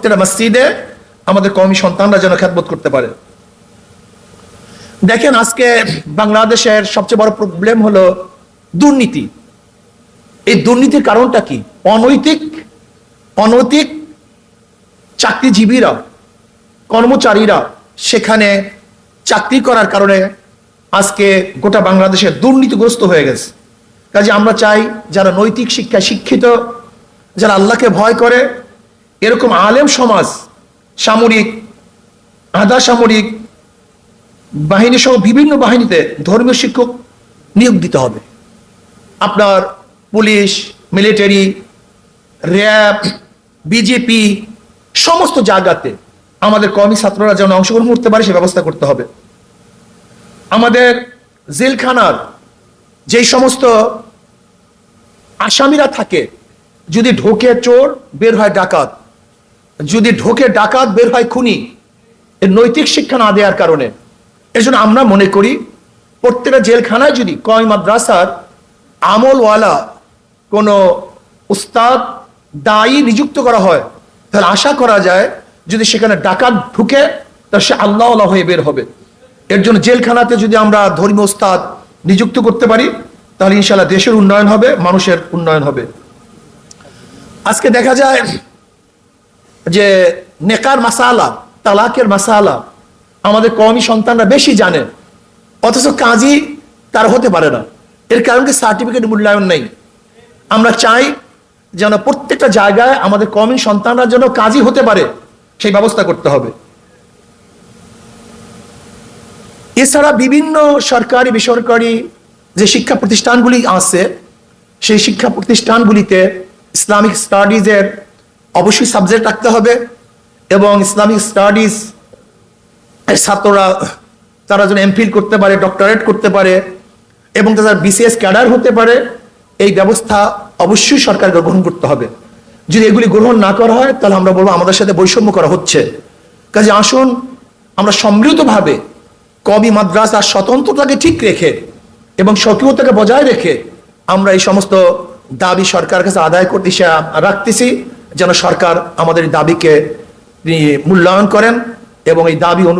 প্রত্যেকটা মসজিদে আমাদের কওমি সন্তানরা যেন খ্যাতবোধ করতে পারে। দেখেন আজকে বাংলাদেশের সবচেয়ে বড় প্রবলেম হলো দুর্নীতি। এই দুর্নীতির কারণটা কি? অনৈতিক অনৈতিক চাকরিজীবীরা, কর্মচারীরা সেখানে চাকরি করার কারণে আজকে গোটা বাংলাদেশে দুর্নীতিগ্রস্ত হয়ে গেছে। কাজে আমরা চাই যারা নৈতিক শিক্ষায় শিক্ষিত, যারা আল্লাহকে ভয় করে এরকম আলেম সমাজ, সামরিক, আধা সামরিক বাহিনী সহ বিভিন্ন বাহিনীতে ধর্মীয় শিক্ষক নিয়োগ দিতে হবে। আপনার পুলিশ, মিলিটারি, র্যাব, বিজেপি সমস্ত জায়গাতে আমাদের কর্মী ছাত্ররা যেন অংশগ্রহণ করতে পারে, সে ব্যবস্থা করতে হবে। আমাদের জেলখানার যেই সমস্ত আসামিরা থাকে, যদি ঢোকে চোর, বের হয় ডাকাত যদি ঢোকে ডাকাত বের হয় খুনি, এর নৈতিক শিক্ষা না দেওয়ার কারণে। এর জন্য আমরা মনে করি, প্রত্যেকটা জেলখানায় যদি কয় মাদ্রাসার আমলওয়ালা কোনো উস্তাদ, দায়ী নিযুক্ত করা হয়, তাহলে আশা করা যায় যদি সেখানে ডাকাত ঢুকে তাহলে সে আল্লাহ হয়ে বের হবে। এর জন্য জেলখানাতে যদি আমরা ধর্মীয় উস্তাদ নিযুক্ত করতে পারি, তাহলে ইনশাল্লাহ দেশের উন্নয়ন হবে, মানুষের উন্নয়ন হবে। আজকে দেখা যায় যে নেকার মাসালা, তালাকের মাসালা, আমাদের কমই সন্তানরা বেশি জানে, অথচ কাজী তার হতে পারে না। এর কারণ কি সার্টিফিকেট মূল্যায়ন নেই। আমরা চাই যেন প্রত্যেকটা জায়গায় আমাদের কমই সন্তানরা যেন কাজী হতে পারে, সেই ব্যবস্থা করতে হবে। এছাড়া বিভিন্ন সরকারি, বেসরকারি যে শিক্ষা প্রতিষ্ঠানগুলি আছে, সেই শিক্ষা প্রতিষ্ঠানগুলিতে ইসলামিক স্টাডিজের অবশ্যই সাবজেক্ট রাখতে হবে এবং ইসলামিক স্টাডিজ এর ছাত্ররা, তারা যেন এমফিল করতে পারে ডক্টরেট করতে পারে এবং তারা বিসিএস ক্যাডার হতে পারে, এই ব্যবস্থা অবশ্যই সরকারকে গ্রহণ করতে হবে। যদি এগুলি গ্রহণ না করা হয়, তাহলে আমরা বলব আমাদের সাথে বৈষম্য করা হচ্ছে। কাজে আসুন, আমরা সম্মিলিতভাবে কবি, মাদ্রাস আর স্বতন্ত্রতাকে ঠিক রেখে এবং সক্রিয়তাকে বজায় রেখে আমরা এই সমস্ত দাবি সরকার কাছে আদায় করতে রাখতেছি। যেন সরকার আমাদের দাবিকে মূল্যায়ন করেন এবং এই দাবি